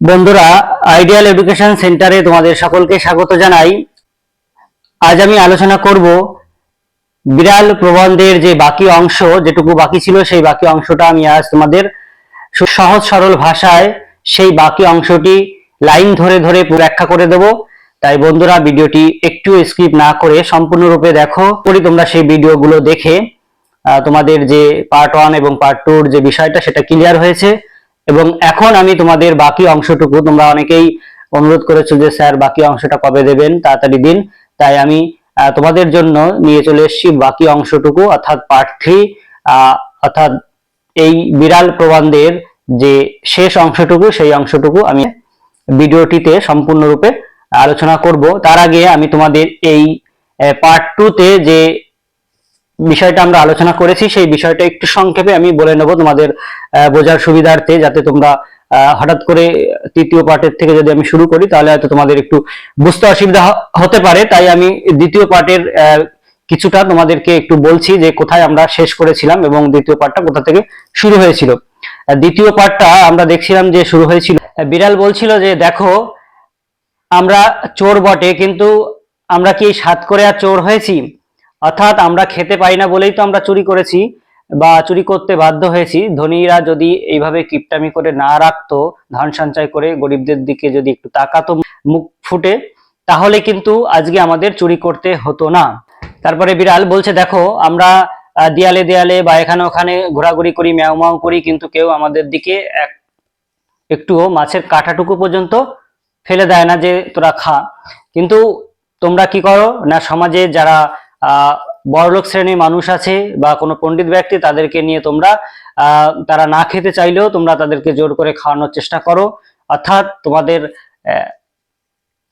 বন্ধুরা ideal education সেন্টারে তোমাদের সকলকে স্বাগত জানাই। আজ আমি আলোচনা করব বিড়াল প্রবন্ধের যে বাকি অংশ, যেটুকু বাকি ছিল সেই বাকি অংশটা আমি আজ তোমাদের সহজ সরল ভাষায় সেই বাকি অংশটি লাইন ধরে ধরে ব্যাখ্যা করে দেব। তাই বন্ধুরা, ভিডিওটি একটু স্কিপ না করে সম্পূর্ণরূপে দেখো করি তোমরা সেই ভিডিওগুলো দেখে তোমাদের যে পার্ট ওয়ান এবং পার্ট টুর যে বিষয়টা, সেটা ক্লিয়ার হয়েছে। এবং এখন আমি তোমাদের বাকি অংশটুকু, তোমরা অনেকেই অনুরোধ করেছ যে, স্যার, বাকি অংশটা কবে দেবেন? তাড়াতাড়ি দিন। তাই আমি তোমাদের জন্য নিয়ে চলে এসেছি বাকি অংশটুকু, অর্থাৎ পার্ট থ্রি অর্থাৎ এই বিড়াল প্রবন্ধের যে শেষ অংশটুকু, সেই অংশটুকু আমি ভিডিওটিতে সম্পূর্ণরূপে আলোচনা করব। তার আগে আমি তোমাদের এই পার্ট টুতে যে বিষয়টা আমরা আলোচনা করেছি, সেই বিষয়টা একটু সংক্ষেপে আমি বলে নেব তোমাদের বোঝার সুবিধার্থে যাতে তোমরা হঠাৎ করে তৃতীয় পার্টের থেকে যদি আমি শুরু করি তাহলে হয়তো তোমাদের একটু বুঝতে অসুবিধা হতে পারে। তাই আমি দ্বিতীয় পার্টের কিছুটা তোমাদেরকে একটু বলছি যে কোথায় আমরা শেষ করেছিলাম এবং দ্বিতীয় পার্টটা কোথা থেকে শুরু হয়েছিল। দ্বিতীয় পার্টটা আমরা দেখছিলাম যে শুরু হয়েছিল। বিড়াল বলছিল যে, দেখো, আমরা চোর বটে, কিন্তু আমরা কি সাত করে আর চোর হয়েছি? অর্থাৎ আমরা খেতে পাই না বলেই তো আমরা চুরি করেছি বা চুরি করতে বাধ্য হয়েছি। ধনীরা যদি এইভাবে কিপটামি করে না রাখতো, ধন সঞ্চয় করে গরিবদের দিকে যদি একটু তাকাতো, মুখ ফুটে, তাহলে কিন্তু আজকে আমাদের চুরি করতে হতো না। তারপরে বিড়াল বলছে, দেখো, আমরা দেয়ালে দেয়ালে বা এখানে ওখানে ঘোরাঘুরি করি, ম্যাও ম্যাও করি, কিন্তু কেউ আমাদের দিকে এক, একটুও মাছের কাঁটাটুকু পর্যন্ত ফেলে দেয় না যে তোরা খা। কিন্তু তোমরা কি করো? না সমাজে যারা বড়লোক শ্রেণির মানুষ আছে বা কোনো পণ্ডিত ব্যক্তি, তাদেরকে নিয়ে তোমরা তারা না খেতে চাইলেও তোমরা তাদেরকে জোর করে খাওয়ানোর চেষ্টা করো। অর্থাৎ তোমাদের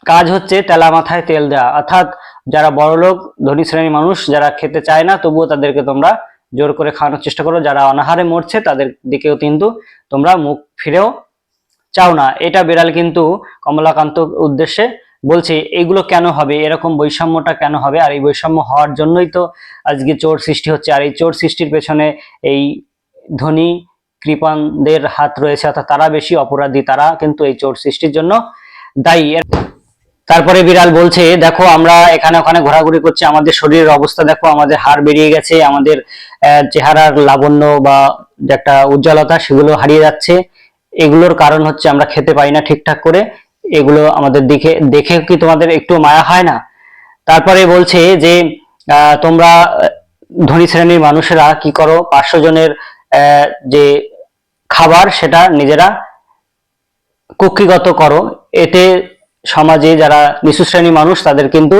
কাজ হচ্ছে তেলা মাথায় তেল দেওয়া অর্থাৎ যারা বড়লোক, ধনী শ্রেণির মানুষ, যারা খেতে চায় না, তবুও তাদেরকে তোমরা জোর করে খাওয়ানোর চেষ্টা করো। যারা অনাহারে মরছে, তাদের দিকেও কিন্তু তোমরা মুখ ফিরেও চাও না। এটা বিড়াল কিন্তু কমলাকান্ত উদ্দেশ্যে বলছে, এগুলো কেন হবে? এরকম বৈষম্যটা কেন হবে? আর এই বৈষম্য হওয়ার জন্যই তো আজকে চোর সৃষ্টি হচ্ছে। আর এই চোর সৃষ্টির পেছনে এই ধনী কৃপানদের হাত রয়েছে, অর্থাৎ তারা বেশি অপরাধী, তারা কিন্তু এই চোর সৃষ্টির জন্য দায়ী। তারপরে বিড়াল বলছে, দেখো, আমরা এখানে ওখানে ঘোরাঘুরি করছি, আমাদের শরীরের অবস্থা দেখো, আমাদের হাড় বেরিয়ে গেছে, আমাদের চেহারার লাবণ্য বা একটা উজ্জ্বলতা, সেগুলো হারিয়ে যাচ্ছে। এগুলোর কারণ হচ্ছে আমরা খেতে পাই না ঠিকঠাক করে। এগুলো আমাদের দেখে দেখে কি তোমাদের একটু মায়া হয় না? তারপরে বলছে যে তোমরা ধনী শ্রেণির মানুষেরা কি করো? পাঁচশো জনের যে খাবার সেটা নিজেরা কক্ষিগত করো। এতে সমাজে যারা নিচু শ্রেণির মানুষ, তাদের কিন্তু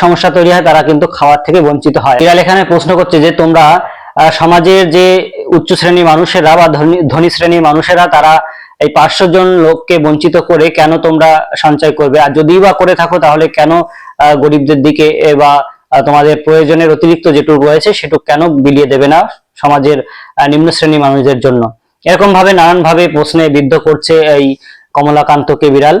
সমস্যা তৈরি হয়, তারা কিন্তু খাওয়ার থেকে বঞ্চিত হয়। বিড়াল এখানে প্রশ্ন করছে যে, তোমরা সমাজের যে উচ্চ শ্রেণির মানুষেরা বা ধনী ধনী শ্রেণির মানুষেরা, তারা এই পাঁচশো জন লোককে বঞ্চিত করে কেন তোমরা সঞ্চয় করবে? আর যদি বা করে থাকো, তাহলে কেন গরিবদের দিকে বা তোমাদের প্রয়োজনের অতিরিক্ত যেটুকু রয়েছে, সেটুকু কেন বিলিয়ে দেবে না সমাজের নিম্ন শ্রেণির মানুষদের জন্য? এরকম ভাবে নানান ভাবে প্রশ্নে বিদ্ধ করছে এই কমলাকান্তকে বিড়াল।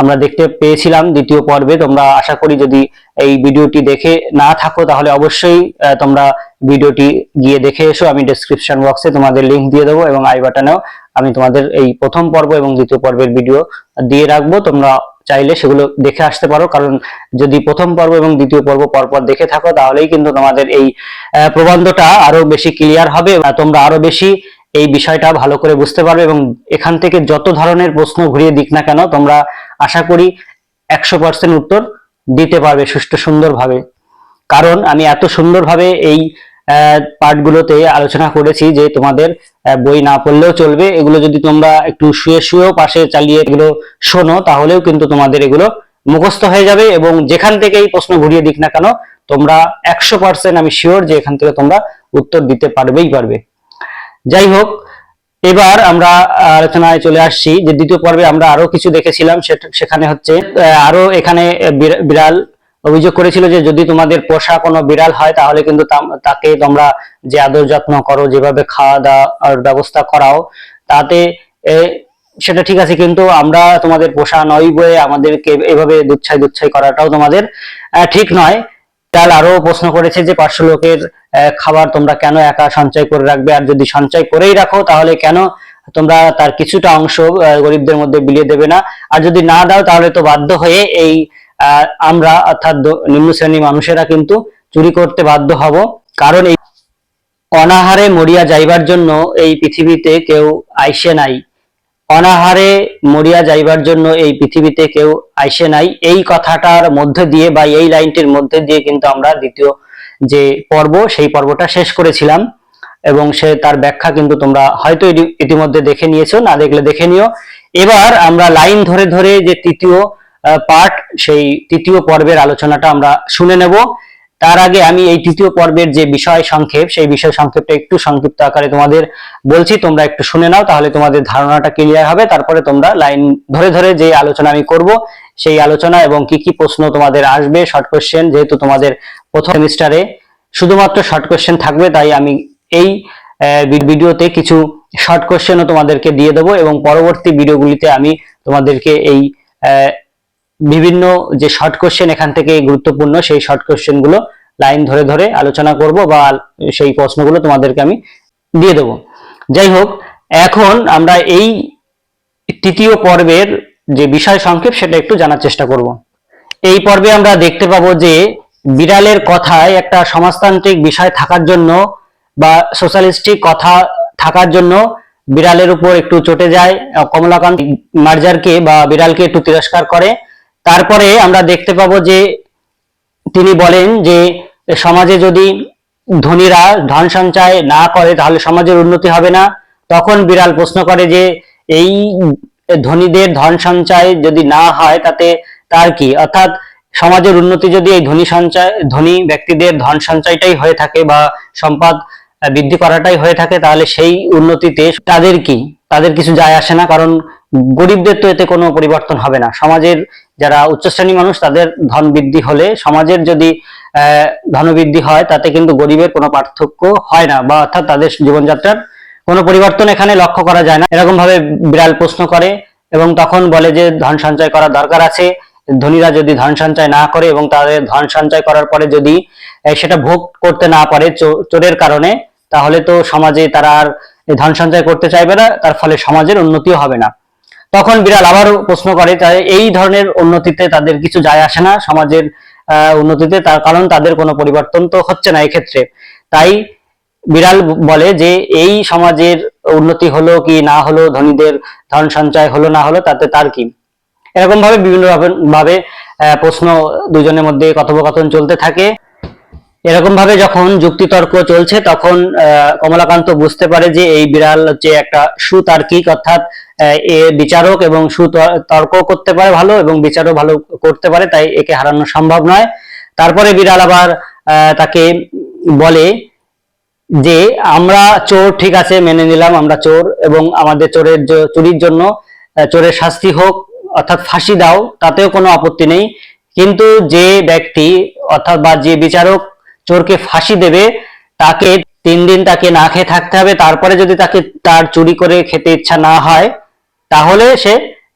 আমরা দেখতে পেয়েছিলাম দ্বিতীয় পর্বে, তোমরা আশা করি যদি এই ভিডিওটি দেখে না থাকো, তাহলে অবশ্যই তোমরা ভিডিওটি গিয়ে দেখে এসো। আমি ডেসক্রিপশন বক্সে তোমাদের লিংক দিয়ে দেবো এবং আই বাটনেও আমি তোমাদের এই প্রথম পর্ব এবং দ্বিতীয় পর্বের ভিডিও দিয়ে রাখব। তোমরা চাইলে সেগুলো দেখে আসতে পারো। কারণ যদি প্রথম পর্ব এবং দ্বিতীয় পর্ব পরপর দেখে থাকো, তাহলেই কিন্তু তোমাদের এই প্রবন্ধটা আরও বেশি ক্লিয়ার হবে তোমরা আরও বেশি এই বিষয়টা ভালো করে বুঝতে পারবে এবং এখান থেকে যত ধরনের প্রশ্ন ঘুরিয়ে দিক না কেন, তোমরা আশা করি একশো পার্সেন্ট উত্তর দিতে পারবে সুষ্ঠু সুন্দরভাবে। কারণ আমি এত সুন্দরভাবে এই পার্টগুলোতে আলোচনা করেছি যে তোমাদের বই না পড়লেও চলবে। এগুলো যদি তোমরা একটু শুয়ে শুয়েও পাশে চালিয়ে এগুলো শোনো, তাহলেও কিন্তু তোমাদের এগুলো মুখস্থ হয়ে যাবে এবং যেখান থেকে এই প্রশ্ন ঘুরিয়ে দিক না কেন, তোমরা একশো পার্সেন্ট আমি শিওর যে এখান থেকে তোমরা উত্তর দিতে পারবেই পারবে। যাই হোক, এবার আমরা আলোচনায় চলে আসছি। যে দ্বিতীয় পর্বে আমরা আরও কিছু দেখেছিলাম সেখানে হচ্ছে আরও এখানে বিড়- বিড়াল অভিযোগ করেছিল যে যদি তোমাদের পোষা কোনো বিড়াল হয়, তাহলে কিন্তু তাকে তোমরা যে আদর যত্ন করো, যেভাবে খাওয়া দাওয়ার ব্যবস্থা করাও, তাতে সেটা ঠিক আছে, কিন্তু আমরা তোমাদের পোষা নই বয়ে আমাদেরকে এভাবে দুচ্ছাই দুচ্ছাই করাটাও তোমাদের ঠিক নয়। তার আরও প্রশ্ন করেছে যে পাঁচশো লোকের খাবার তোমরা কেন একা সঞ্চয় করে রাখবে? আর যদি সঞ্চয় করেই রাখো, তাহলে কেন তোমরা তার কিছুটা অংশ গরিবদের মধ্যে বিলিয়ে দেবে না? আর যদি না দাও, তাহলে তো বাধ্য হয়ে এই আমরা অর্থাৎ নিম্ন শ্রেণির মানুষেরা কিন্তু চুরি করতে বাধ্য হব। কারণ এই অনাহারে মরিয়া যাইবার জন্য এই পৃথিবীতে কেউ আইসে নাই। অনাহারে মরিয়া যাইবার জন্য এই পৃথিবীতে কেউ আইসে নাই। এই কথাটার মধ্যে দিয়ে বা এই লাইনটির মধ্যে দিয়ে কিন্তু আমরা দ্বিতীয় যে পর্ব, সেই পর্বটা শেষ করেছিলাম। এবং সে তার ব্যাখ্যা কিন্তু তোমরা হয়তো ইতিমধ্যে দেখে নিয়েছো, না দেখলে দেখে নিও। এবার আমরা লাইন ধরে ধরে যে তৃতীয় পার্ট সেই তৃতীয় পর্বের আলোচনাটা আমরা শুনে নেব। তার আগে আমি এই তৃতীয় পর্বের যে বিষয় সংক্ষেপ, সেই বিষয় সংক্ষেপটা একটু সংক্ষিপ্ত আকারে তোমাদের বলছি, তোমরা একটু শুনে নাও, তাহলে তোমাদের ধারণাটা ক্লিয়ার হবে। তারপরে তোমরা লাইন ধরে ধরে যে আলোচনা আমি করব, সেই আলোচনা এবং কি কি প্রশ্ন তোমাদের আসবে শর্ট কোশ্চেন যেহেতু তোমাদের প্রথম সেমিস্টারে শুধুমাত্র শর্ট কোশ্চেন থাকবে, তাই আমি এই ভিডিওতে কিছু শর্ট কোশ্চেনও তোমাদেরকে দিয়ে দেবো এবং পরবর্তী ভিডিওগুলিতে আমি তোমাদেরকে এই বিভিন্ন যে শর্ট কোশ্চেন এখান থেকে গুরুত্বপূর্ণ, সেই শর্ট কোশ্চেনগুলো লাইন ধরে ধরে আলোচনা করব বা সেই প্রশ্নগুলো তোমাদেরকে আমি দিয়ে দেবো। যাই হোক, এখন আমরা এই তৃতীয় পর্বের যে বিষয় সংক্ষেপ সেটা একটু জানার চেষ্টা করব। এই পর্বে আমরা দেখতে পাবো যে বিড়ালের কথায় একটা সমাজতান্ত্রিক বিষয় থাকার জন্য বা সোশ্যালিস্টিক কথা থাকার জন্য বিড়ালের উপর একটু চটে যায়, কমলাকান্ত মার্জারকে বা বিড়ালকে একটু তিরস্কার করে। তারপরে আমরা দেখতে পাবো যে তিনি বলেন যে সমাজে যদি ধনীরা ধন সঞ্চয় না করে তাহলে সমাজের উন্নতি হবে না। তখন বিড়াল প্রশ্ন করে যে এই ধনীদের ধন সঞ্চয় যদি না হয় তাতে তার কি? অর্থাৎ সমাজের উন্নতি যদি এই ধনী সঞ্চয়, ধনী ব্যক্তিদের ধন সঞ্চয়টাই হয়ে থাকে বা সম্পদ বৃদ্ধি করাটাই হয়ে থাকে, তাহলে সেই উন্নতিতে তাদের কি? তাদের কিছু যায় আসে না, কারণ গরিবদের তো এতে কোনো পরিবর্তন হবে না। সমাজের যারা উচ্চ শ্রেণি মানুষ, তাদের ধন বৃদ্ধি হলে সমাজের যদি ধনবৃদ্ধি হয়, তাতে কিন্তু গরিবের কোনো পার্থক্য হয় না বা অর্থাৎ তাদের জীবনযাত্রার কোনো পরিবর্তন এখানে লক্ষ্য করা যায় না। এরকম ভাবে বিড়াল প্রশ্ন করে এবং তখন বলে যে ধন সঞ্চয় করা দরকার আছে। ধনীরা যদি ধন সঞ্চয় না করে এবং তাদের ধন সঞ্চয় করার পরে যদি সেটা ভোগ করতে না পারে চোরের কারণে, তাহলে তো সমাজে তারা আর ধন সঞ্চয় করতে চাইবে না, তার ফলে সমাজের উন্নতিও হবে না। তখন বিড়াল আবারও প্রশ্ন করে, তাই এই ধরনের উন্নতিতে তাদের কিছু যায় আসে না, সমাজের উন্নতিতে তার কারণ তাদের কোনো পরিবর্তন তো হচ্ছে না এই ক্ষেত্রে তাই বিড়াল বলে যে এই সমাজের উন্নতি হলো কি না হলো, ধনীদের ধন সঞ্চয় হলো না হলো, তাতে তার কি? এরকম ভাবে বিভিন্ন ভাবে- প্রশ্ন দুজনের মধ্যে কথোপকথন চলতে থাকে। এরকম ভাবে যখন যুক্তিতর্ক চলছে, তখন কমলাকান্ত বুঝতে পারে যে এই বিড়াল হচ্ছে একটা সুতার্কিক, অর্থাৎ এ বিচারক এবং সুতর্ক করতে পারে ভালো এবং বিচারও ভালো করতে পারে, তাই একে হারানো সম্ভব নয়। তারপরে বিড়াল আবার তাকে বলে যে, আমরা চোর, ঠিক আছে, মেনে নিলাম, আমরা চোর এবং আমাদের চোরের চুরির জন্য চোরের শাস্তি হোক, অর্থাৎ ফাঁসি দাও, তাতেও কোনো আপত্তি নেই। কিন্তু যে ব্যক্তি, অর্থাৎ বা যে বিচারক চোরকে ফাঁসি দেবে, তাকে তিন দিন তাকে না খেয়ে থাকতে হবে, তারপরে যদি তাকে তার চুরি করে খেতে ইচ্ছা না হয়, তাহলে সে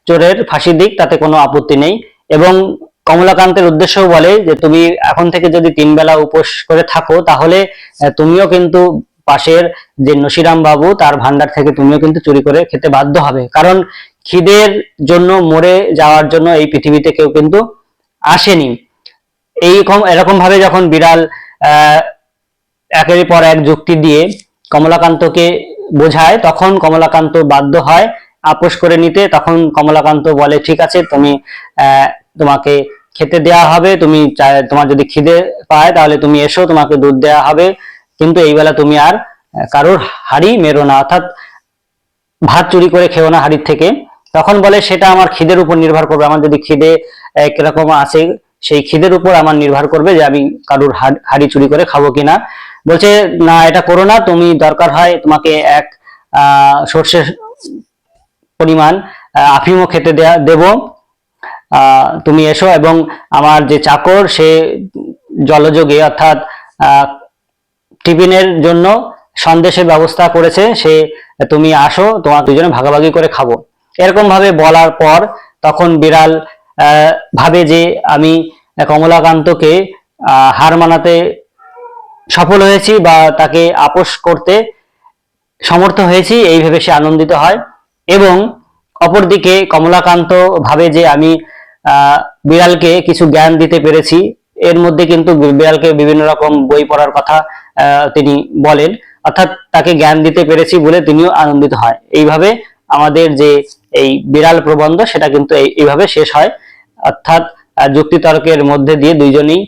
চোরের ফাঁসি দিক, তাতে কোনো আপত্তি নেই। এবং কমলাকান্তের উদ্দেশ্য বলে যে, তুমি এখন থেকে যদি তিন বেলা উপোস করে থাকো, তাহলে তুমিও কিন্তু পাশের যে নসিরাম বাবু, তার ভান্ডার থেকে তুমিও কিন্তু চুরি করে খেতে বাধ্য হবে। কারণ খিদের জন্য মরে যাওয়ার জন্য এই পৃথিবীতে কেউ কিন্তু আসেনি। এইরকম এরকম ভাবে যখন বিড়াল একের পর এক যুক্তি দিয়ে কমলাকান্তকে বোঝায়, তখন কমলাকান্ত বাধ্য হয় আপোষ করে নিতে। তখন কমলাকান্ত বলে, ঠিক আছে, তুমি তোমাকে খেতে দেওয়া হবে, তুমি তোমার যদি খিদে পায়, তাহলে তুমি এসো, তোমাকে দুধ দেওয়া হবে। কিন্তু এই বেলা তুমি আর কারোর হাড়ি মেরো না, অর্থাৎ ভাত চুরি করে খেও না হাড়ির থেকে। তখন বলে, সেটা আমার খিদের উপর নির্ভর করবে। আমার যদি খিদে কীরকম আছে সেই খিদের উপর আমার নির্ভর করবে যে আমি কারুর হাড়- চুরি করে খাব কিনা। বলছে, না, এটা করো না, তুমি দরকার হয় তোমাকে এক সর্ষের পরিমাণ আফিমও খেতে দেব। তুমি এসো এবং আমার যে চাকর, সে জলযোগে অর্থাৎ টিফিনের জন্য সন্দেশের ব্যবস্থা করেছে, সে, তুমি আসো, তোমার দুজনে ভাগাভাগি করে খাব। এরকম ভাবে বলার পর তখন বিড়াল ভাবে যে আমি কমলাকান্তকে হার মানাতে সফল হয়েছি বা তাকে আপোষ করতে সমর্থ হয়েছি, এই ভেবে সে আনন্দিত হয়। এবং অপরদিকে কমলাকান্ত ভাবে যে আমি বিড়ালকে কিছু জ্ঞান দিতে পেরেছি, এর মধ্যে কিন্তু বিড়ালকে বিভিন্ন রকম বই পড়ার কথা তিনি বলেন। অর্থাৎ তাকে জ্ঞান দিতে পেরেছি বলে তিনিও আনন্দিত হয়। এইভাবে আমাদের যে এই বিড়াল প্রবন্ধ, সেটা কিন্তু এই- এইভাবে শেষ হয়। অর্থাৎ যুক্তিতর্কের মধ্যে দিয়ে দুইজনেই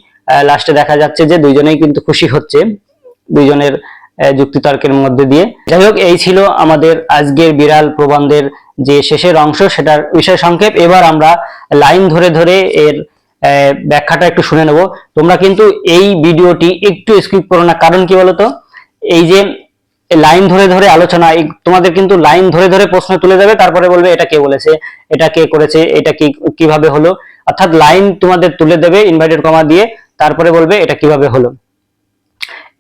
লাস্টে দেখা যাচ্ছে যে দুইজনেই কিন্তু খুশি হচ্ছে, দুইজনের যুক্তিতর্কের মধ্যে দিয়ে। যাই হোক, এই ছিল আমাদের আজকের বিড়াল প্রবন্ধের যে শেষের অংশ, সেটার বিষয় সংক্ষেপ। এবার আমরা লাইন ধরে ধরে এর ব্যাখ্যাটা একটু শুনে নেব। তোমরা কিন্তু এই ভিডিওটি একটু স্কিপ করো না। কারণ কি বলতো? এই যে লাইন ধরে ধরে আলোচনা তোমাদের কিন্তু লাইন ধরে ধরে প্রশ্ন তুলে দেবে তারপরে বলবে এটা কে বলেছে, এটা কে করেছে, এটা কি, কীভাবে হলো, অর্থাৎ লাইন তোমাদের তুলে দেবে ইনভাইটেড কমা দিয়ে, তারপরে বলবে এটা কীভাবে হলো।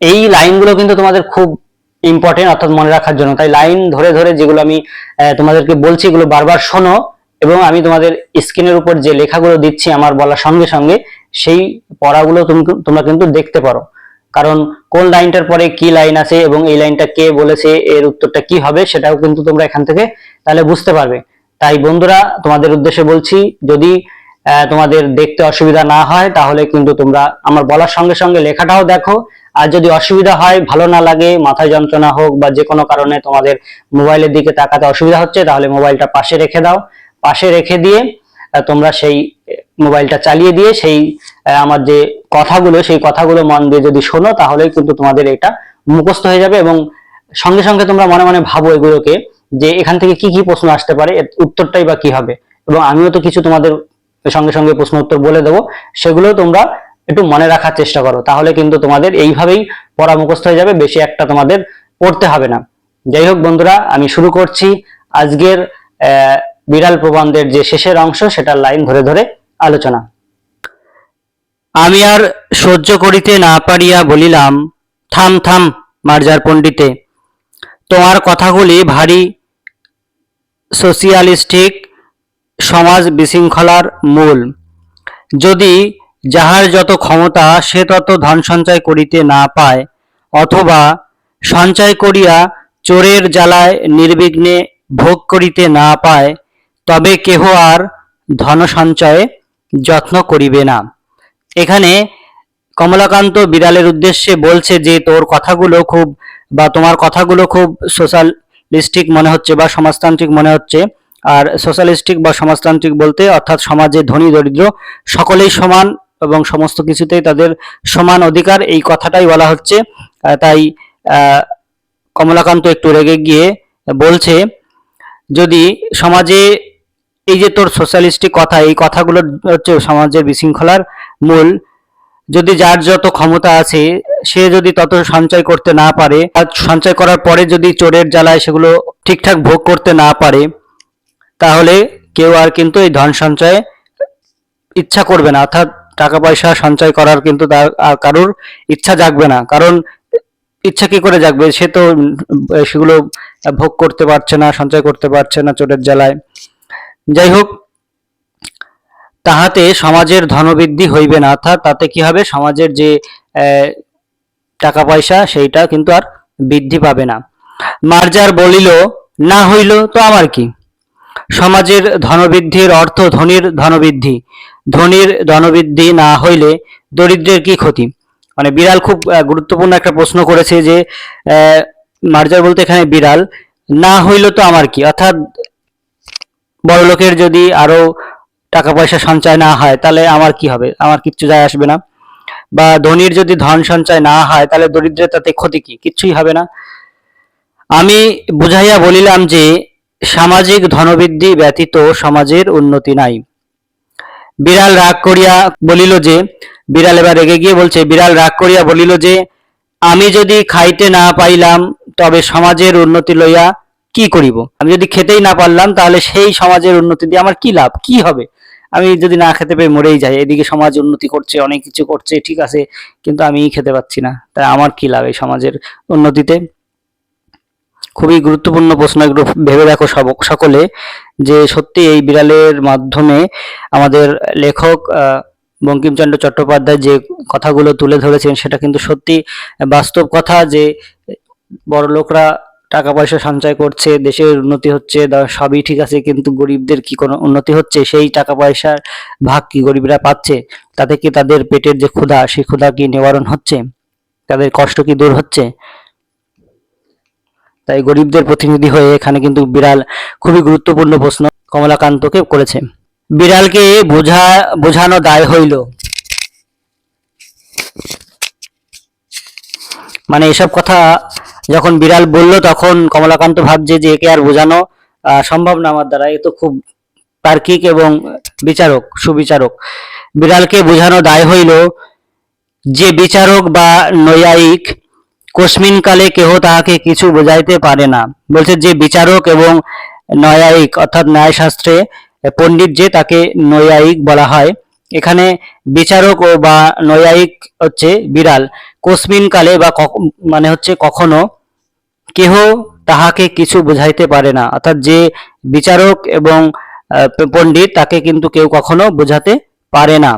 এই লাইনগুলো কিন্তু তোমাদের খুব ইম্পর্টেন্ট অর্থাৎ মনে রাখার জন্য। তাই লাইন ধরে ধরে যেগুলো আমি তোমাদেরকে বলছি, এগুলো বারবার শোনো, এবং আমি তোমাদের স্ক্রিনের উপর যে লেখাগুলো দিচ্ছি, আমার বলার সঙ্গে সঙ্গে, সেই পড়াগুলো তুমি- তোমরা কিন্তু দেখতে পারো। কারণ কোন লাইনটার পরে কি লাইন আছে এবং এই লাইনটা কে বলেছে, এর উত্তরটা কি হবে সেটাও কিন্তু তোমরা এখান থেকে তাহলে বুঝতে পারবে। তাই বন্ধুরা, তোমাদের উদ্দেশ্যে বলছি, যদি তোমাদের দেখতে অসুবিধা না হয়, তাহলে কিন্তু তোমরা আমার বলার সঙ্গে সঙ্গে লেখাটাও দেখো। আর যদি অসুবিধা হয়, ভালো না লাগে, মাথায় যন্ত্রণা হোক বা যে কোনো কারণে তোমাদের মোবাইলের দিকে তাকাতে অসুবিধা হচ্ছে, তাহলে মোবাইলটা পাশে রেখে দাও। পাশে রেখে দিয়ে তোমরা সেই মোবাইলটা চালিয়ে দিয়ে, সেই আমার যে কথাগুলো, সেই কথাগুলো মন দিয়ে যদি শোনো তাহলে কিন্তু তোমাদের এটা মুখস্থ হয়ে যাবে এবং সঙ্গে সঙ্গে তোমরা মনে মনে ভাবো এগুলোকে যে এখান থেকে কি কি প্রশ্ন আসতে পারে উত্তরটাই বা কি হবে। এবং আমিও তো কিছু তোমাদের সঙ্গে সঙ্গে প্রশ্ন উত্তর বলে দেবো, সেগুলো তোমরা একটু মনে রাখার চেষ্টা করো, তাহলে কিন্তু তোমাদের এইভাবেই পড়া মুখস্থ হয়ে যাবে, বেশি একটা তোমাদের পড়তে হবে না। যাই হোক বন্ধুরা, আমি শুরু করছি আজকের বিড়াল প্রবন্ধের যে শেষের অংশ, সেটার লাইন ধরে ধরে আলোচনা। আমি আর সহ্য করিতে না পারিয়া বলিলাম, থাম থাম, মার্জার পণ্ডিতে। তোমার কথাগুলি ভারী সোশিয়ালিস্টিক সমাজ বিশৃঙ্খলার মূল। যদি যাহার যত ক্ষমতা, সে তত ধন সঞ্চয় করিতে না পায়, অথবা সঞ্চয় করিয়া চোরের জ্বালায় নির্বিঘ্নে ভোগ করিতে না পায়, তবে কেহ আর ধন সঞ্চয়ে যত্ন করিবে না। এখানে কমলাকান্ত বিড়ালের উদ্দেশ্যে বলছে যে তোর কথাগুলো খুব বা তোমার কথাগুলো খুব সোশ্যালিস্টিক মনে হচ্ছে বা সমাজতান্ত্রিক মনে হচ্ছে। আর সোশ্যালিস্টিক বা সমাজতান্ত্রিক বলতে অর্থাৎ সমাজে ধনী, দরিদ্র সকলেই সমান এবং সমস্ত কিছুতেই তাদের সমান অধিকার, এই কথাটাই বলা হচ্ছে। তাই কমলাকান্ত একটু রেগে গিয়ে বলছে, যদি সমাজে এই যে তোর সোশ্যালিস্টিক কথা, এই কথাগুলো হচ্ছে সমাজের বিশৃঙ্খলার মূল। যদি যার যত ক্ষমতা আছে, সে যদি তত সঞ্চয় করতে না পারে সঞ্চয় করার পরে যদি চোরের জ্বালায় সেগুলো ঠিকঠাক ভোগ করতে না পারে, তাহলে কেউ আর কিন্তু এই ধন সঞ্চয়ে ইচ্ছা করবে না। অর্থাৎ টাকা পয়সা সঞ্চয় করার কিন্তু তার, আর কারোর ইচ্ছা জাগবে না। কারণ ইচ্ছা কি করে জাগবে? সে তো সেগুলো ভোগ করতে পারছে না, সঞ্চয় করতে পারছে না চোরের জ্বালায়। যাই হোক তাহাতে সমাজের ধনবৃদ্ধি হইবে না। অর্থাৎ তাতে কি হবে? সমাজের যে টাকা পয়সা, সেইটা কিন্তু আর বৃদ্ধি পাবে না। মার্জার বলিল, না হইল তো আমার কি? সমাজের ধনবৃদ্ধির অর্থ ধনীর ধনবৃদ্ধি। ধনীর ধনবৃদ্ধি না হইলে দরিদ্রের কি ক্ষতি? মানে বিড়াল খুব গুরুত্বপূর্ণ একটা প্রশ্ন করেছে যে মার্জার বলতে এখানে বিড়াল, না হইল তো আমার কি? অর্থাৎ বড়লোকের যদি আরও টাকা পয়সা সঞ্চয় না হয়, তাহলে আমার কি হবে? আমার কিচ্ছু যায় আসবে না। বা ধনীর যদি ধন সঞ্চয় না হয়, তাহলে দরিদ্রের তাতে ক্ষতি কি? কিচ্ছুই হবে না। আমি বুঝাইয়া বলিলাম যে, সামাজিক ধনবৃদ্ধি ব্যতীত সমাজের উন্নতি নাই। বিড়াল রাগ করিয়া বলিল যে, বিড়াল এবার রেগে গিয়ে বলছে, বিড়াল রাগ করিয়া বলিল যে, আমি যদি খাইতে না পাইলাম, তবে সমাজের উন্নতি লইয়া কি করিব? আমি যদি খেতেই না পারলাম, তাহলে সেই সমাজের উন্নতি দিয়ে আমার কি লাভ? কি হবে? আমি যদি না খেতে পেয়ে মরেই যাই, এদিকে সমাজ উন্নতি করছে, অনেক কিছু করছে, ঠিক আছে, কিন্তু আমি খেতে পাচ্ছি না। তাই আমার কি লাভ এই সমাজের উন্নতিতে? খুবই গুরুত্বপূর্ণ প্রশ্ন, এগুলো ভেবে দেখো সব- সকলে, যে সত্যি এই বিড়ালের মাধ্যমে আমাদের লেখক বঙ্কিমচন্দ্র চট্টোপাধ্যায় যে কথাগুলো তুলে ধরেছেন, সেটা কিন্তু সত্যি বাস্তব কথা যে বড় লোকরা টাকা পয়সা সঞ্চয় করছে, দেশের উন্নতি হচ্ছে সবই ঠিক আছে, কিন্তু গরিবদের কি কোনো উন্নতি হচ্ছে? সেই টাকা পয়সার ভাগ কি গরিবরা পাচ্ছে? তাতে কি তাদের পেটের যে ক্ষুধা, সেই ক্ষুধা কি নিবারণ হচ্ছে? তাদের কষ্ট কি দূর হচ্ছে? তাই গরিবদের প্রতিনিধি হয়ে এখানে কিন্তু বিড়াল খুবই গুরুত্বপূর্ণ প্রশ্ন কমলাকান্তকে করেছে। বিড়ালকে বোঝা, বোঝানো দায় হইল। মানে এসব কথা যখন বিড়াল বলল, তখন কমলাকান্ত ভাবছে যে একে আর বোঝানো সম্ভব না আমার দ্বারা। এ তো খুব তার্কিক এবং বিচারক, সুবিচারক। বিড়ালকে বোঝানো দায় হইল যে বিচারক বা নৈয়ায়িক কস্মিন কালে কেহ তাহাকে কিছু বোঝাইতে পারে না। বলছে যে বিচারক এবং নৈয়ায়িক, অর্থাৎ ন্যায়শাস্ত্রে পণ্ডিত যে তাকে নৈয়ায়িক বলা হয় এখানে বিচারক ও বা নৈয়ায়িক হচ্ছে বিড়াল। কস্মিন কালে বা মানে হচ্ছে কখনো কেহ তাহাকে কিছু বোঝাইতে পারে না। অর্থাৎ যে বিচারক এবং পণ্ডিত তাকে কিন্তু কেউ কখনো বোঝাতে পারে না।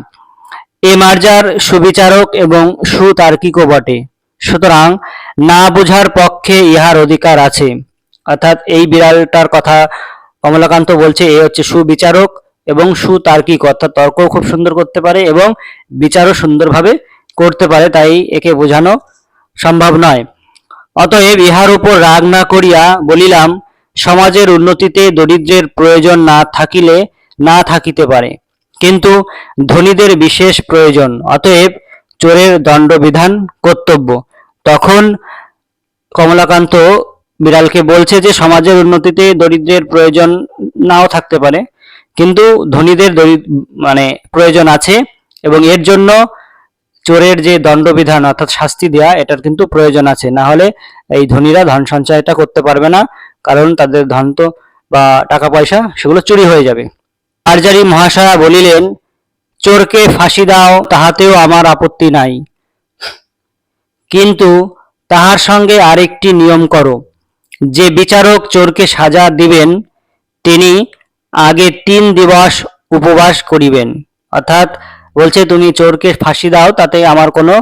এ মার্জার সুবিচারক এবং সুতার্কিকও বটে। সুতরাং না বোঝার পক্ষে ইহার অধিকার আছে। অর্থাৎ এই বিড়ালটার কথা কমলাকান্ত বলছে, এ হচ্ছে সুবিচারক এবং সুতার্কিক অর্থাৎ তর্কও খুব সুন্দর করতে পারে এবং বিচারও সুন্দরভাবে করতে পারে, তাই একে বোঝানো সম্ভব নয়। অতএব ইহার উপর রাগ না করিয়া বলিলাম, সমাজের উন্নতিতে দরিদ্রের প্রয়োজন না থাকিলে না থাকিতে পারে। কিন্তু ধনীদের বিশেষ প্রয়োজন, অতএব চোরের দণ্ডবিধান কর্তব্য। তখন কমলাকান্ত বিড়ালকে বলছে যে, সমাজের উন্নতিতে দরিদ্রের প্রয়োজন নাও থাকতে পারে। কিন্তু ধনীদের দরি- মানে প্রয়োজন আছে এবং এর জন্য চোরের যে দণ্ডবিধান অর্থাৎ শাস্তি দেওয়া এটার কিন্তু প্রয়োজন আছে। না হলে এই ধনীরা ধন সঞ্চয়টা করতে পারবে না, কারণ তাদের ধন তো বা টাকা পয়সা সেগুলো চুরি হয়ে যাবে। আর্যারি মহাশয়া বলিলেন, চোরকে ফাঁসি দাও, তাহাতেও আমার আপত্তি নাই। কিন্তু তাহার সঙ্গে আরেকটি নিয়ম করো। যে বিচারক চোরকে সাজা দিবেন, তিনি আগে তিন দিবস উপবাস করিবেন। অর্থাৎ বলছে, তুমি চোরকে ফাঁসি দাও, তাতে আমার কোনো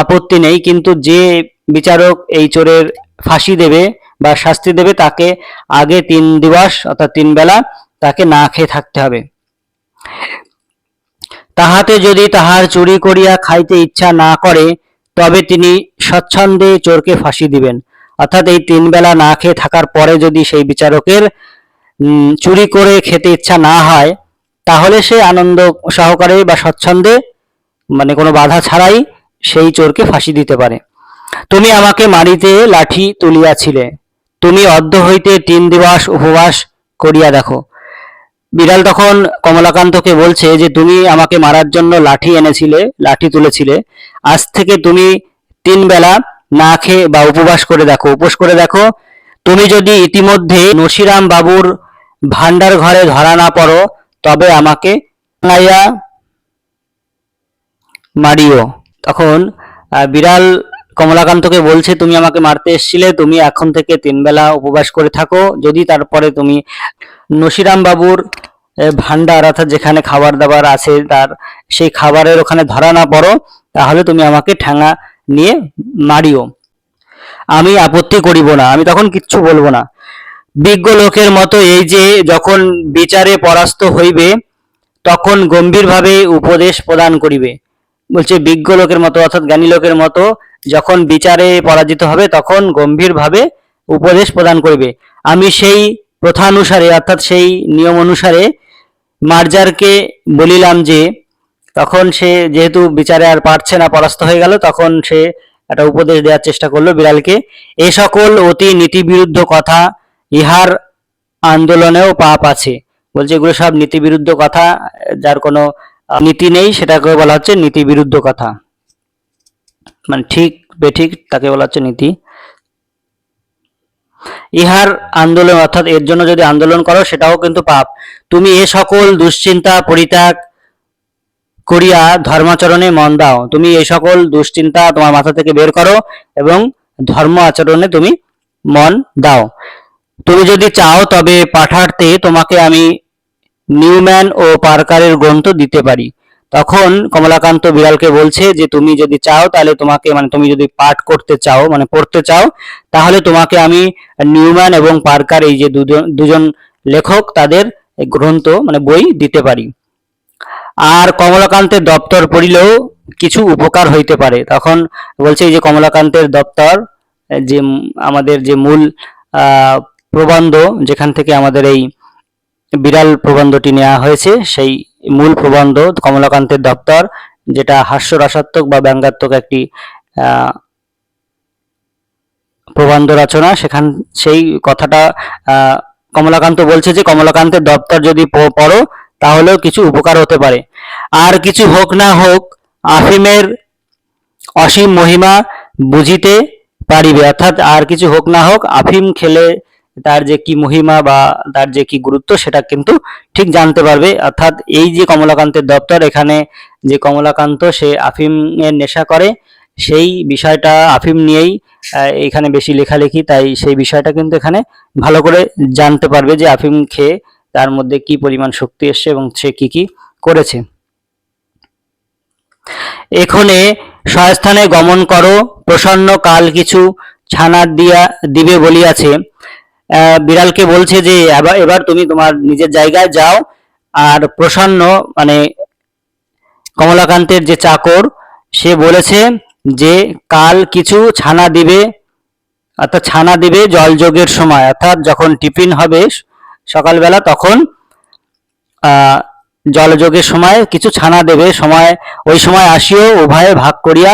আপত্তি নেই। কিন্তু যে বিচারক এই চোরের ফাঁসি দেবে বা শাস্তি দেবে, তাকে আগে তিন দিবস, অর্থাৎ তিন বেলা, তাকে না খেয়ে থাকতে হবে। তাহাতে যদি তাহার চুরি করিয়া খাইতে ইচ্ছা না করে, তবে তিনি স্বচ্ছন্দে চোরকে ফাঁসি দিবেন। অর্থাৎ এই তিন বেলা না খেয়ে থাকার পরে যদি সেই বিচারকের চুরি করে খেতে ইচ্ছা না হয়, তাহলে সে আনন্দ সহকারে বা স্বচ্ছন্দে মানে কোনো বাধা ছাড়াই সেই চোরকে ফাঁসি দিতে পারে। তুমি আমাকে মারিতে লাঠি তুলিয়াছিলে। তুমি অর্ধ হইতে তিন দিবস উপবাস করিয়া দেখো। বিড়াল তখন কমলাকান্তকে বলছে যে, তুমি আমাকে মারার জন্য লাঠি এনেছিলে, লাঠি তুলেছিলে। আজ থেকে তুমি তিন বেলা না খেয়ে বা উপবাস করে দেখো। উপোস করে দেখো। তুমি যদি ইতিমধ্যে নসিরাম বাবুর ভান্ডার ঘরে ধরা না পড়ো, তবে আমাকে টাঙাইয়া মারিও। তখন বিড়াল কমলাকান্তকে বলছে, তুমি আমাকে মারতে এসেছিলে, তুমি এখন থেকে তিন বেলা উপবাস করে থাকো। যদি তারপরে তুমি নসিরাম বাবুর ভান্ডার অর্থাৎ যেখানে খাবার দাবার আছে, তার সেই খাবারের ওখানে ধরা না পড়ো, তাহলে তুমি আমাকে ঠ্যাঙা নিয়ে মারিও। আমি আপত্তি করিব না, আমি তখন কিচ্ছু বলব না। বিজ্ঞ লোকের মতো এই যে যখন বিচারে পরাস্ত হইবে, তখন গম্ভীরভাবে উপদেশ প্রদান করিবে। বলছে বিজ্ঞ লোকের মতো অর্থাৎ জ্ঞানী লোকের মতো যখন বিচারে পরাজিত হবে, তখন গম্ভীরভাবে উপদেশ প্রদান করবে। আমি সেই প্রথানুসারে, অর্থাৎ সেই নিয়ম অনুসারে মার্জারকে বলিলাম যে, তখন সে যেহেতু বিচারে আর পারছে না, পরাস্ত হয়ে গেল, তখন সে একটা উপদেশ দেওয়ার চেষ্টা করল বিড়ালকে। এ সকল অতি নীতিবিরুদ্ধ কথা ইহার আন্দোলনেও পাপ আছে। বলছে, এগুলো সব নীতিবিরুদ্ধ কথা, যার কোনো নীতি নেই সেটাকে বলা হচ্ছে নীতিবিরুদ্ধ কথা। মানে ঠিক, বেঠিক, তাকে বলা হচ্ছে নীতি। ইহার আন্দোলন, অর্থাৎ এর জন্য যদি আন্দোলন করো, সেটাও কিন্তু পাপ। তুমি এ সকল দুশ্চিন্তা, পরিত্যাগ করিয়া ধর্মাচরণে মন দাও। তুমি এই সকল দুশ্চিন্তা তোমার মাথা থেকে বের করো এবং ধর্ম আচরণে তুমি মন দাও। তুমি যদি চাও তবে পাঠার্থে তোমাকে আমি নিউম্যান ও পার্কারের গ্রন্থ দিতে পারি। তখন কমলাকান্ত বিড়ালকে বলছে যে, তুমি যদি চাও তাহলে তোমাকে মানে তুমি যদি পাঠ করতে চাও মানে পড়তে চাও, তাহলে তোমাকে আমি নিউম্যান এবং পার্কার এই যে দুজন লেখক তাদের গ্রন্থ মানে বই দিতে পারি। আর কমলাকান্তের দপ্তর পড়িলেও কিছু উপকার হইতে পারে। তখন বলছে এই যে কমলাকান্তের দপ্তর, যে আমাদের যে মূল প্রবন্ধ, যেখান থেকে আমাদের এই বিড়াল প্রবন্ধটি নেওয়া হয়েছে, সেই মূল প্রবন্ধ কমলাকান্তের দপ্তর, যেটা হাস্যরসাত্মক বা ব্যঙ্গাত্মক একটি প্রবন্ধ রচনা। সেখান, সেই কথাটা কমলাকান্ত বলছে যে, কমলাকান্তের দপ্তর যদি পড়ো, তাহলেও কিছু উপকার হতে পারে। আর কিছু হোক না হোক, আফিমের অসীম মহিমা বুঝিতে পারিবে। অর্থাৎ আর কিছু হোক না হোক, আফিম খেলে তার যে কি মহিমা বা তার যে কি গুরুত্ব সেটা কিন্তু ঠিক জানতে পারবে। অর্থাৎ এই যে কমলাকান্তের দপ্তর, এখানে যে কমলাকান্ত সে আফিমের নেশা করে, সেই বিষয়টা আফিম নিয়েই এখানে বেশি লেখালেখি, তাই সেই বিষয়টা কিন্তু এখানে ভালো করে জানতে পারবে যে আফিম খেয়ে তার মধ্যে কি পরিমাণ শক্তি এসছে এবং সে কি কি করেছে। এখানে স্বস্থানে গমন করো, প্রসন্ন কাল কিছু ছানা দিয়া দিবে বলিয়াছে। বিড়ালকে বলছে যে এবার তুমি তোমার নিজের জায়গায় যাও। আর প্রসন্ন মানে কমলাকান্তের যে চাকর, সে বলেছে যে, কাল কিছু ছানা দিবে। অর্থাৎ ছানা দিবে জলযোগের সময়। অর্থাৎ যখন টিফিন হবে সকালবেলা, তখন জলযোগের সময় কিছু ছানা দেবে। সময় ওই সময় আসিও, উভয়ে ভাগ করিয়া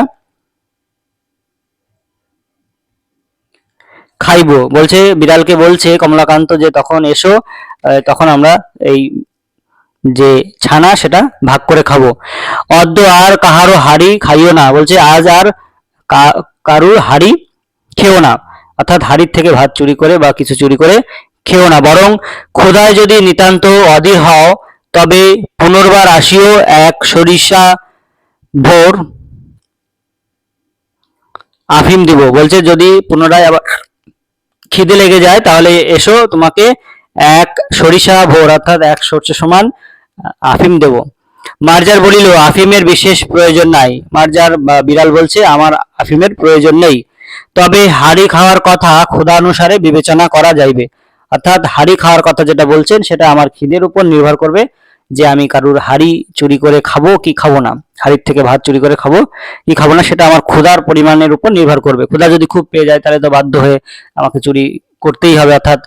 খাইবো। বলছে, বিড়ালকে বলছে কমলাকান্ত যে, তখন এসো তখন আমরা এই যে ছানা, সেটা ভাগ করে খাব। অদ্য আর কাহারও হাড়ি খাইও না। বলছে, আজ আর কারুর হাড়ি খেও না। অর্থাৎ হাড়ির থেকে ভাত চুরি করে বা কিছু চুরি করে খেও না। বরং ক্ষুধায় যদি নিতান্ত অধীর হও, তবে পুনর্বার আসিও এক সরিষা ভোর আফিম দিব। বলছে, যদি পুনরায় আবার খিদে লেগে যায়, তাহলে এসো তোমাকে এক সরিষা ভোর, অর্থাৎ এক সর্ষে সমান আফিম দেব। মার্জার বলিল, আফিমের বিশেষ প্রয়োজন নাই। মার্জার বিড়াল বলছে, আমার আফিমের প্রয়োজন নেই। তবে হাড়ি খাওয়ার কথা ক্ষুধানুসারে বিবেচনা করা যাইবে। অর্থাৎ হাড়ি খাওয়ার কথা যেটা বলছেন, সেটা আমার খিদের উপর নির্ভর করবে। যে আমি কারুর হাড়ি চুরি করে খাব কি খাব না? হাড়ির থেকে ভাত চুরি করে খাব কি খাব না? সেটা আমার ক্ষুধার পরিমাণের উপর নির্ভর করবে। ক্ষুধা যদি খুব পেয়ে যায়, তাহলে তো বাধ্য হয়ে আমাকে চুরি করতেই হবে। অর্থাৎ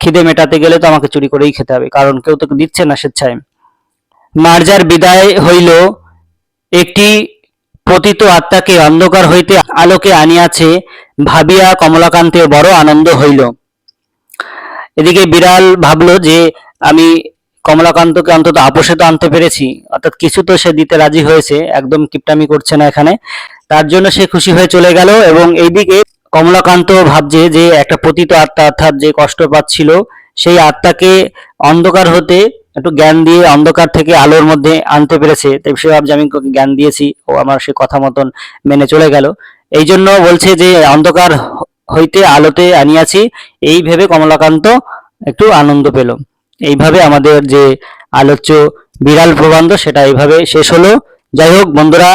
খিদে মেটাতে গেলে তো আমাকে চুরি করেই খেতে হবে। কারণ কেউ তো দিচ্ছে না স্বেচ্ছায়। মার্জার বিদায় হইল। একটি পতিত আত্মাকে অন্ধকার হইতে আলোকে আনিয়াছে। ভাবিয়া কমলাকান্তের বড় আনন্দ হইল। এদিকে বিড়াল ভাবলো যে আমি কমলাকান্তকে অন্তত আপোষে তো আনতে পেরেছি, অর্থাৎ কিছু তো সে দিতে রাজি হয়েছে, একদম কিপটামি করছে না এখানে। তার জন্য সে খুশি হয়ে চলে গেল এবং এইদিকে কমলাকান্ত ভাবছে যে একটা পতিত আত্মা, অর্থাৎ যে কষ্ট পাচ্ছিল, সেই আত্মাকে অন্ধকার হতে, একটু জ্ঞান দিয়ে অন্ধকার থেকে আলোর মধ্যে আনতে পেরেছে। তাই সে ভাবছে, আমি জ্ঞান দিয়েছি, ও আমার সে কথা মতন মেনে চলে গেল। এই জন্য বলছে যে, অন্ধকার হইতে আলোতে আনিয়াছি। এই ভেবে কমলাকান্ত একটু আনন্দ পেল। এইভাবে আমাদের যে আলোচ্য বিড়াল প্রবন্ধ, সেটা এইভাবে শেষ হলো। যাই হোক বন্ধুরা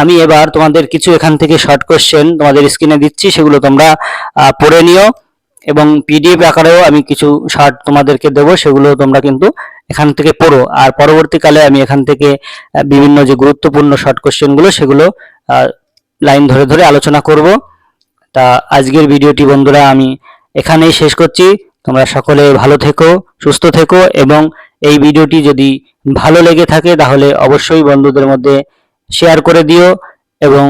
আমি এবার তোমাদের কিছু এখান থেকে শর্ট কোশ্চেন তোমাদের স্ক্রিনে দিচ্ছি, সেগুলো তোমরা পড়ে নিও। এবং পিডিএফ আকারেও আমি কিছু শর্ট তোমাদেরকে দেবো, সেগুলো তোমরা কিন্তু এখান থেকে পড়ো। আর পরবর্তীকালে আমি এখান থেকে বিভিন্ন যে গুরুত্বপূর্ণ শর্ট কোশ্চেনগুলো সেগুলো লাইন ধরে ধরে আলোচনা করব। তা আজকের ভিডিওটি বন্ধুরা আমি এখানেই শেষ করছি। তোমরা সকলে ভালো থেকো, সুস্থ থেকো এবং এই ভিডিওটি যদি ভালো লেগে থাকে তাহলে অবশ্যই বন্ধুদের মধ্যে শেয়ার করে দিও এবং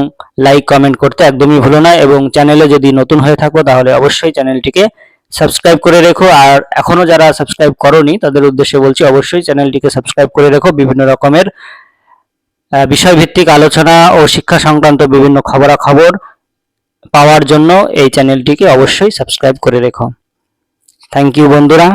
লাইক, কমেন্ট করতে একদমই ভুলো না এবং চ্যানেলে যদি নতুন হয়ে থাকো তাহলে অবশ্যই চ্যানেলটিকে সাবস্ক্রাইব করে রেখো। আর এখনও যারা সাবস্ক্রাইব করনি, তাদের উদ্দেশ্যে বলছি অবশ্যই চ্যানেলটিকে সাবস্ক্রাইব করে রেখো। বিভিন্ন রকমের বিষয়ভিত্তিক আলোচনা ও শিক্ষা সংক্রান্ত বিভিন্ন খবরাখবর পাওয়ার জন্য এই চ্যানেলটিকে অবশ্যই সাবস্ক্রাইব করে রেখো। থ্যাংক ইউ বন্ধুরা